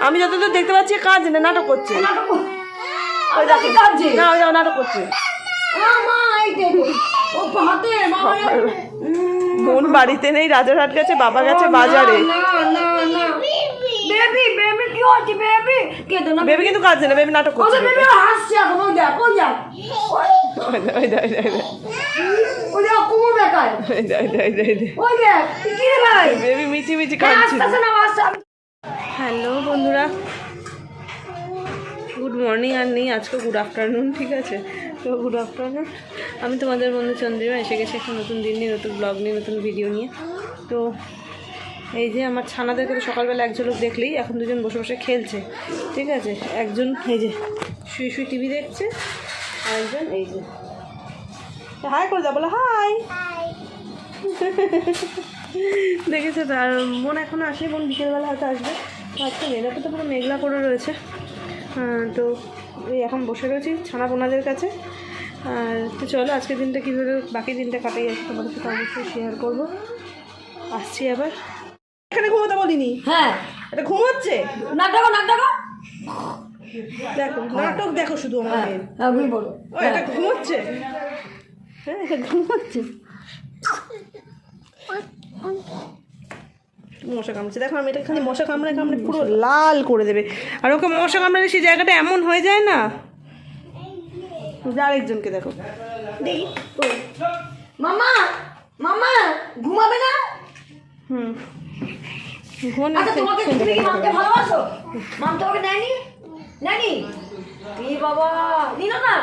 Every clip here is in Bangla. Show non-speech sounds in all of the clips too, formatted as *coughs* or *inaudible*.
আমি যতদূর দেখতে পাচ্ছি কাজ না নাটক করছে। কাঁদছে না ওই নাটক করছে। বোন বাড়িতে নেই রাজারহাট গেছে বাবা গেছে বাজারে। বেবি কিন্তু কাজ না বেবি নাটক করছে। বেবি মিচি মিচি হ্যাঁ, কাঁদছিল আসতেছে না আসছে হ্যালো বন্ধুরা। গুড মর্নিং আর নেই আজকে গুড আফটারনুন ঠিক আছে? তো গুড আফটারনুন আমি তোমাদের বন্ধু চন্দ্রিমা এসে গেছি একটা নতুন দিন নিয়ে নতুন ব্লগ নিয়ে নতুন ভিডিও নিয়ে। তো এই যে আমার ছানাদেরকে তো সকালবেলা এক ঝলক দেখলেই এখন দুজন বসে বসে খেলছে ঠিক আছে? একজন এই যে শুয়ে শুয়ে টিভি দেখছে আর একজন এই যে। হাই করে দাও বলো হাই *laughs* দেখেছ তো আর বোন এখনও আসে বোন বিকেলবেলা হয়তো আসবে। আজকে মেঘাটা তো পুরো মেঘলা করে রয়েছে। হ্যাঁ, তো এই এখন বসে রয়েছি ছানা বোনাদের কাছে। আর তো চলো আজকের দিনটা কীভাবে বাকি দিনটা কাটাই আছে তোমাদের সাথে অবশ্যই শেয়ার করব। আসছি আবার। এখানে ঘুমোতে বলিনি? হ্যাঁ। এটা ঘুমোচ্ছে? নাক ডাকো নাক ডাকো। দেখো নাটক দেখো শুধু আমাদের হ্যাঁ ঘুমিয়ে ও এটা ঘুমোচ্ছে? হ্যাঁ এটা ঘুমোচ্ছে। মশা কামড়েছে দেখো আমি এটা খালি মশা কামড়ে কামড়ে পুরো লাল করে দেবে। আর ওকে মশা কামড়ালে সেই জায়গাটা এমন হয়ে যায় না? আরেকজনকে দেখো। দেখি। মামা মামা ঘুমাবে না? হুম। আচ্ছা তোমাকে তুমি কি মামকে ভালোবাসো? মাম তোমাকে নেয়নি নেয়নি এই বাবা নিল না?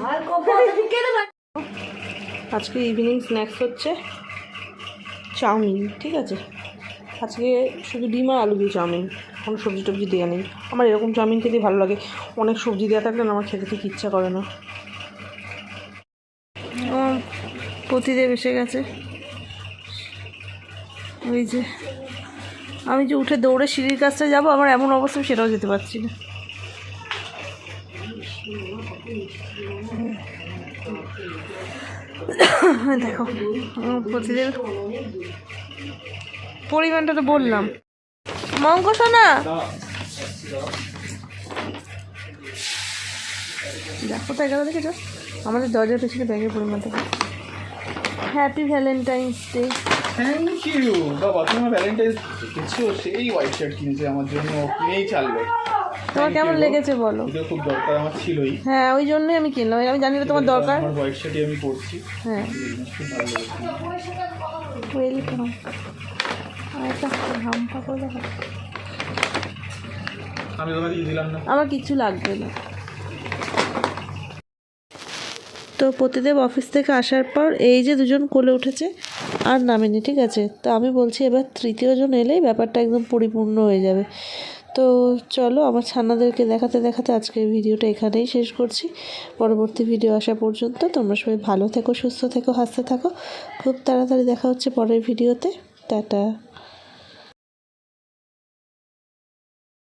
ভাই কপাল তুমি না আজকে ইভিনিং স্ন্যাক্স হচ্ছে। চাউমিন, ঠিক আছে? আজকে শুধু ডিম আর আলু দিয়ে চাউমিন। কোনো সবজি টবজি দেওয়া নেই। আমার এরকম চাউমিন খেতে ভালো লাগে। অনেক সবজি দেওয়া থাকলে আমার খেতে ঠিক ইচ্ছা করে না। ও পতিদেব এসে গেছে। ওই যে, আমি যে উঠে দৌড়ে সিঁড়ির কাছটা যাব, আমার এমন অবস্থা সেটাও যেতে পারছি না। *coughs* দেখো প্রতিদিন পরিমাণটা তো বললাম। মঙ্ক সোনা? দেখো কোথায় গেল দেখেছ আমাদের দরজার পেছনে ব্যাগের পরিমাণটা happy Valentine's day thank you বাবা, তোমার ভ্যালেন্টাইন্স দেখেছ? সেই হোয়াইট শার্ট কিনেছে আমার জন্য। কিনেই ছাড়লো তোমার কেমন লেগেছে বলো? এটা খুব দরকার আমার ছিলই। হ্যাঁ ওই জন্যই আমি কিনলাম। আমি জানি না তোমার দরকার। আমার হোয়াইট শার্টই আমি পরছি। হ্যাঁ। এই জিনিস খুব ভালো লেগেছে ওয়েলকাম আর একটা হাম্পা করে আমি তোমাকে দিয়ে দিলাম না। আমার কিচ্ছু লাগবে না। তো প্রতিদেব অফিস থেকে আসার পর এই যে দুজন কোলে উঠেছে আর নামেনি ঠিক আছে? তো আমি বলছি এবার তৃতীয়জন এলেই ব্যাপারটা একদম পরিপূর্ণ হয়ে যাবে। তো চলো আমার ছানাদেরকে দেখাতে দেখাতে আজকের ভিডিওটা এখানেই শেষ করছি। পরবর্তী ভিডিও আসা পর্যন্ত তোমরা সবাই ভালো থেকো, সুস্থ থেকো, হাসতে থাকো। খুব তাড়াতাড়ি দেখা হচ্ছে পরের ভিডিওতে। টাটা।